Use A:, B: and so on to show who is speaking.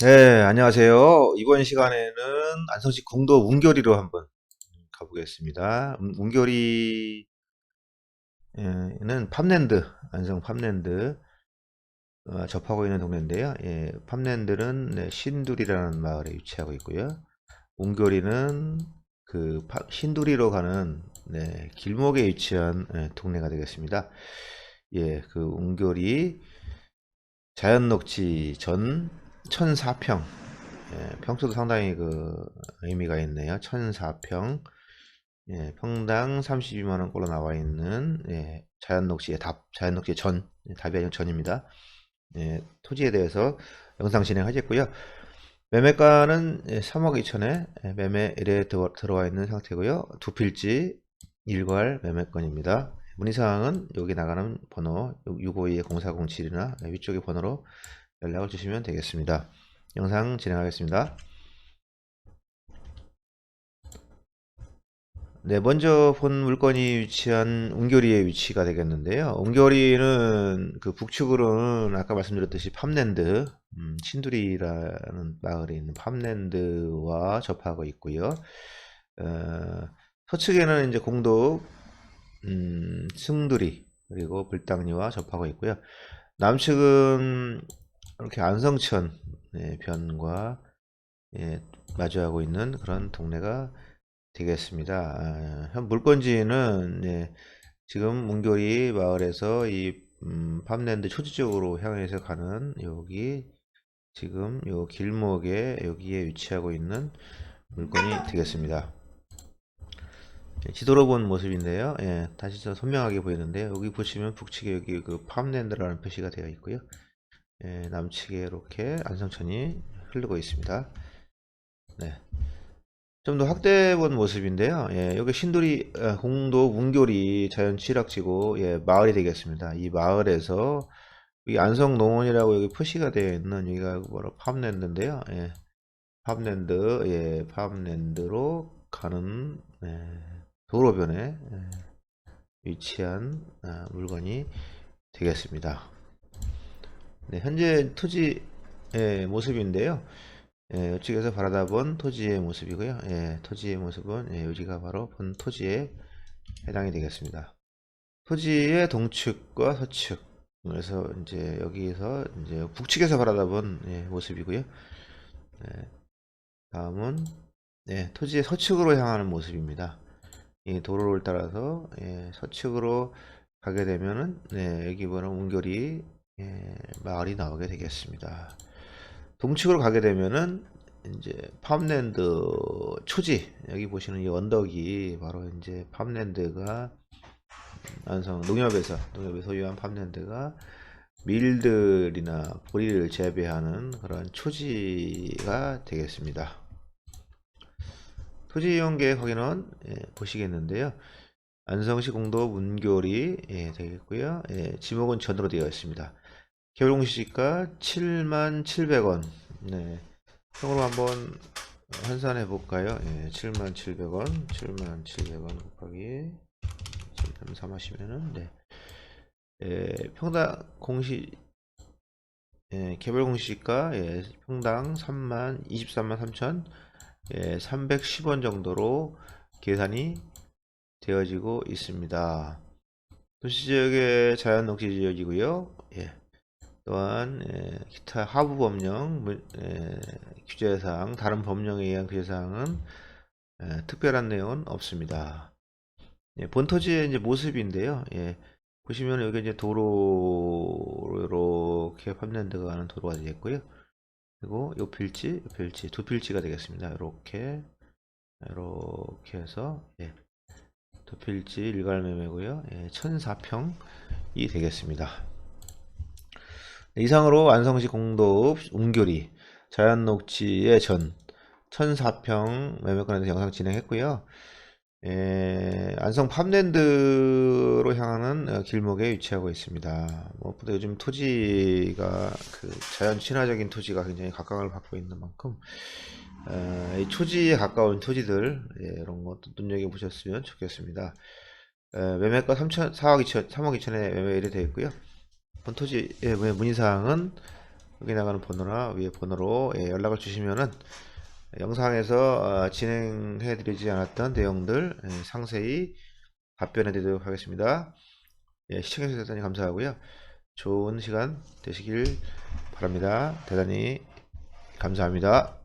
A: 네, 안녕하세요. 이번 시간에는 안성시 공도 운교리로 한번 가보겠습니다. 음, 운교리는 팜랜드, 안성 팜랜드 어, 접하고 있는 동네인데요. 예, 팜랜드는 네, 신두리라는 마을에 위치하고 있고요. 운교리는 그 파- 신두리로 가는 네, 길목에 위치한 예, 동네가 되겠습니다. 예, 그 운교리 자연녹지 전 1004평 예, 평수도 상당히 그 의미가 있네요. 1004평 예, 평당 32만원 꼴로 나와 있는 예, 자연녹지의 답, 자연녹지의 전, 예, 답이 아니라 전입니다. 예, 토지에 대해서 영상 진행하겠고요. 매매가는 예, 3억 2천에 예, 매매일에 들어- 들어와 있는 상태고요. 두 필지 일괄 매매권입니다. 문의사항은 여기 나가는 번호 652-0407이나 위쪽의 번호로 연락을 주시면 되겠습니다. 영상 진행하겠습니다. 네, 먼저 본 물건이 위치한 웅교리의 위치가 되겠는데요. 웅교리는 그 북측으로는 아까 말씀드렸듯이 팜랜드, 음, 신두리라는 마을에 있는 팜랜드와 접하고 있고요. 어, 서측에는 이제 공도, 음, 승두리, 그리고 불당리와 접하고 있고요. 남측은 이렇게 안성천 네, 변과 예, 마주하고 있는 그런 동네가 되겠습니다. 아, 현 물건지는 예, 지금 문교리 마을에서 이 음, 팜랜드 초지 쪽으로 향해서 가는 여기 지금 요 길목에 여기에 위치하고 있는 물건이 되겠습니다. 예, 지도로 본 모습인데요. 예, 다시 좀 선명하게 보이는데요. 여기 보시면 북측에 여기 그 팜랜드라는 표시가 되어 있고요. 예, 남측에 이렇게 안성천이 흐르고 있습니다. 네. 좀 더 확대해 본 모습인데요. 예, 여기 신도리 어, 공도 문교리 자연 취락지고 예, 마을이 되겠습니다. 이 마을에서 여기 안성농원이라고 여기 표시가 되어 있는 여기가 바로 팜랜드인데요. 예, 팜랜드, 예, 팜랜드로 가는 예, 도로변에 예, 위치한 아, 물건이 되겠습니다. 네, 현재 토지의 모습인데요. 예, 이쪽에서 바라다본 토지의 모습이고요. 예, 토지의 모습은 예, 여기가 바로 본 토지에 해당이 되겠습니다. 토지의 동측과 서측 그래서 이제 여기에서 이제 북측에서 바라다본 예, 모습이고요. 예, 다음은 예, 토지의 서측으로 향하는 모습입니다. 이 도로를 따라서 예, 서측으로 가게 되면은 네, 여기 보는 운결이 예, 마을이 나오게 되겠습니다. 동측으로 가게 되면은 이제 팜랜드 초지 여기 보시는 이 언덕이 바로 이제 팜랜드가 안성 농협에서 농협에 소유한 팜랜드가 밀들이나 보리를 재배하는 그런 초지가 되겠습니다. 토지 이용 계획 확인은 예, 보시겠는데요. 안성시 공도 문교리 예, 되겠고요. 예, 지목은 전으로 되어 있습니다. 개월공시가 77,700원. 네. 통으로 한번 환산해 볼까요? 예, 77,700원. 77,700원 곱하기 7.3 하시면은 네. 예, 평당 공시 예, 개별 공시가 예, 평당 3만 23만 3천 예, 310원 정도로 계산이 되어지고 있습니다. 도시지역의 자연녹지 지역이고요. 예. 또한 예, 기타 하부 법령 문- 예, 규제사항 다른 법령에 의한 규제사항은 예, 특별한 내용은 없습니다. 예, 본토지의 이제 모습인데요. 예, 보시면 여기 이제 도로로 이렇게 팜랜드가 가는 도로가 되겠고요. 그리고 요 필지, 요 필지 두 필지가 되겠습니다. 이렇게 이렇게 해서 예, 두 필지 일괄 매매고요. 예, 1004평이 되겠습니다. 네, 이상으로 안성시 공도읍 웅교리 자연녹지의 전 1004평 매매권에 대해서 영상 진행했고요. 예, 안성 팜랜드로 향하는 어, 길목에 위치하고 있습니다. 무엇보다 요즘 토지가 그 자연 친화적인 토지가 굉장히 각광을 받고 있는 만큼 어, 이 초지에 가까운 토지들 예, 이런 것도 눈여겨 보셨으면 좋겠습니다. 에, 매매가 3천, 4억 2천, 3억 2천에 매매일이 되어 있고요. 본 토지의 문의사항은 여기 나가는 번호나 위에 번호로 예, 연락을 주시면은 영상에서 어, 진행해 드리지 않았던 내용들 예, 상세히 답변해 드리도록 하겠습니다. 예, 시청해 주셔서 대단히 감사하고요. 좋은 시간 되시길 바랍니다. 대단히 감사합니다.